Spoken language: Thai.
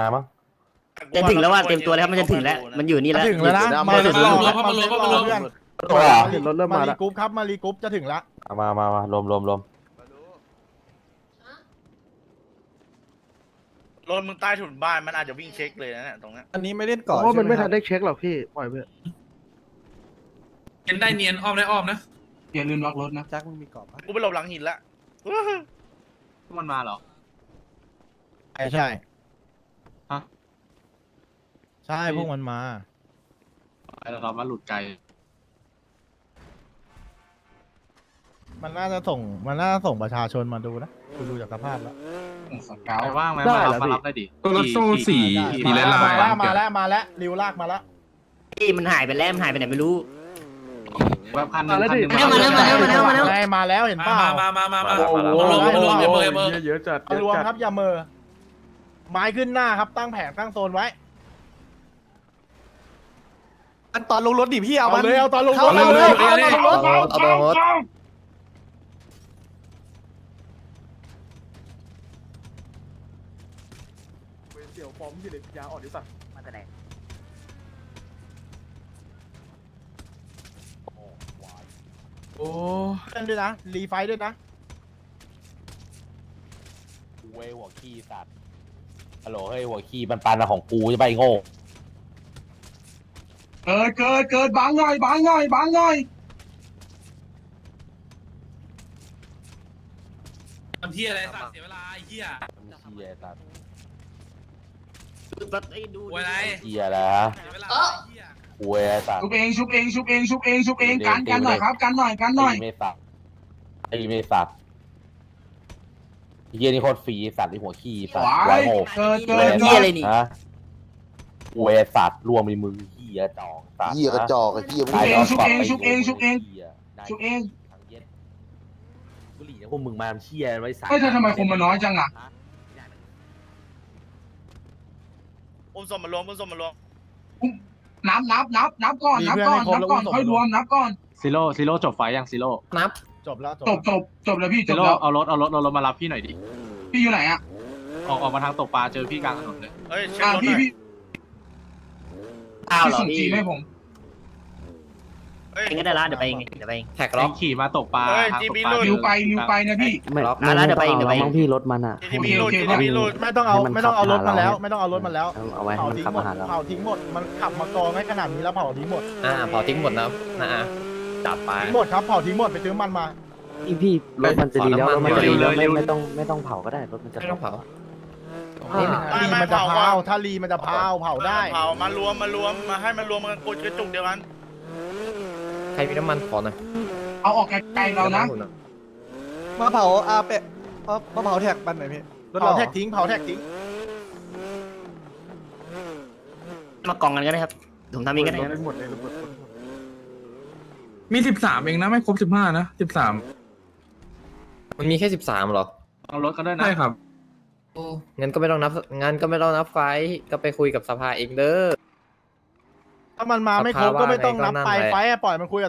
มามั้งจะถึงแล้วว่าเต็มตัวแล้วครับมันจะถึงแล้ว มันอยู่นี่แล้วถึงแล้วนะมามาถึถึงงแล้แล้ววมารวมมารวมมารวมตัวเหรอรถเริ่มมารีกรุ๊ปครับมารีกรุ๊ปจะถึงแล้วเอามามามารวมรวมรวมรถมึงใต้ถุนบ้านมันอาจจะวิ่งเช็คเลยนะเนี่ยตรงนั้นอันนี้ไม่เล่นเพก่อนราะว่ามันไม่ใช่ทันหได้เช็คหรอกพี่ปล่อยไปเนียนได้เนียนอ้อมได้อ้อมนะอย่าลืมล็อกรถนะแจ็คมึงมีกรอบปะกูไปหลบหลังหินละมันมาเหรอใช่ใช่ฮะ ใช่พวกมันมา ไอ้เรามาหลุดไกลมันน่าจะส่ง มันน่าจะส่งประชาชนมาดูนะคุณดูจากสภาพแล้วสเกลว่างไหมได้มาเหรรัอบพี่ มารับได้ดิตัวรถตู้สีสีลายลายมาแล้วมาแล้วมาแล้วริวลากมาแล้วที่มันหายไปแล้วมันหายไปไหนไม่รู้แบบคันหนึงคันหนึงมาแล้วมาแล้วมาแล้วมาแล้วไงมาแล้วเห็นเปล่ามามามามามาโอ้โหมารวมมารวมอย่าเบอร์อย่าเบอร์เยอะจัดเอารวมครับอย่าเมอไม้ขึ้นหน้าครับตั้งแผงตั้งโซนไว้ อันตอนลงรถดิพี่เอาเอามันเลยเอาตอนลงรเข้าถมาเอาเลเลยยเอาตอนลงรถเอาตัวรถเดี๋ยวปอมอยู่ในยาอ่อนดิสัตว์โอ้เล่นด้วยนะ รีไฟท์ด้วยนะเว้ยหัวขี้สัตว์ฮัลโหลเฮ้ยหัวขี้ปันปันๆของกูจะไปโง่ เกิดเกิดเกิดบังหน่อยบังหน่อยบังหน่อยทำที่อะไรสัตว์เสียเวลาไอ้เหี้ยเฮียสัตว์ไอ้ดูโวยอะไรเฮียแล้วเสียเวลาไอ้เหี้ยเว้ยสัตว์ชุบเองชุบเองชุบเองชุบเองชุบเองกันกันหน่อยครับกันหน่อยกันหน่อยไอ้ไม่สัตว์ไอ้ไม่สัตว์เฮียนี่โคตรฟรีสัตว์ไอ้หัวขี้สัตว์หวาไว้ยโง่เกิดเกิเว้ดยเกิเหี้ยดอะไรนี่ ฮะเว้ยสัตว์รวมในมึงเฮียจอกสัตว์เหี้ยกระจอกไอ้เหี้ยตายแล้วชุบเองชุบเองชุบเองหี้ยได้ชุบเองทั้งเย็ดบุหรี่เนี่ยพวกมึงมาทำเชี่ยไว้สัตว์เฮ้ยเธอทำไมคนมันน้อยจังอะอุ้มศพมารวมอุ้มศพมารวมนับนับนับนับก่อนนับก่อนนับก่อนค่อยรวมนับก่อนซิโร่ซิโร่จบไฟยังซิโร่จบแล้วจบจบจบจบแล้วพี่จซิบโร่แล้วเอารถเอารถเอารถมารับพี่หน่อยดิพี่อยู่ไหนอะออกออกมาทางตกปลาเจอพี่กลางถนนเลยเฮ้ยเช็คอ่ารถหพี่น่อยพี่ อ้าวพี่เหรอส่งจีพี่ให้ผมเฮ้ยเองก็ได้ละเดี๋ยวไปเองเดี๋ยวไปเอง แท็กล็อกขี่มาตกปลาเฮ้ยทางจีตกบีปลารุ่นริวไปริวไปนะพี่อะแล้วเดี๋ยวไปเองเดี๋ยวไปเองพี่รถมันอะ จีบีรุ่นโอเคจีโอเคบีรุ่นไม่ต้องเอาให้มันไม่ต้องเอารถขับมาแล้วหาเราไม่ต้องเอารถมาแล้วเอาไว้ให้เผามันทิ้งขับหมมาดหาเราเผาทิ้งหมดมันขับมากองให้ขนาดนี้แล้วเผาทิ้งหมดอ่าเผาทิ้งหมดนะนะอะจับไป ทิ้งหมดครับเผาทิ้งหมดไปซื้อมันมา พี่พี่รถมันจะดีแล้วขอรถน้ำมัมันนจะดีแล้วเร็ไม่วๆไม่ต้องไม่ต้องเผาก็ได้รถมันจะไม่ต้องเผา ถ้าลีมันจะเผาถ้าลีมันจะเผาเผาได้เผามารวมมารวมมาให้มันรวมกันกดกระจุกเดียวกันใครมีน้ำมันขอหน่อยเอาออกไกลๆเรานะมาเผาอาเป็ดมาเผาแท็กบันหน่อยพี่รถเผาเราแท็กทิ้งเผาแท็กทิ้งมากองกันก็ได้ครับผมทำเองก็ได้ครับหมดเลยมีสิบสามเองนะไม่ครบสิบห้านะสิบสามมันมีแค่สิบสามหรอเอารถกันด้วยนะใช่ครับ งั้นก็ไม่ต้องนับงั้นก็ไม่ต้องนับไฟท์ก็ไปคุยกับสภาเองเด้อ ถ้ามันมาไม่ครบก็ไม่ต้องนับไปไฟอะปล่อยมันคุยกับ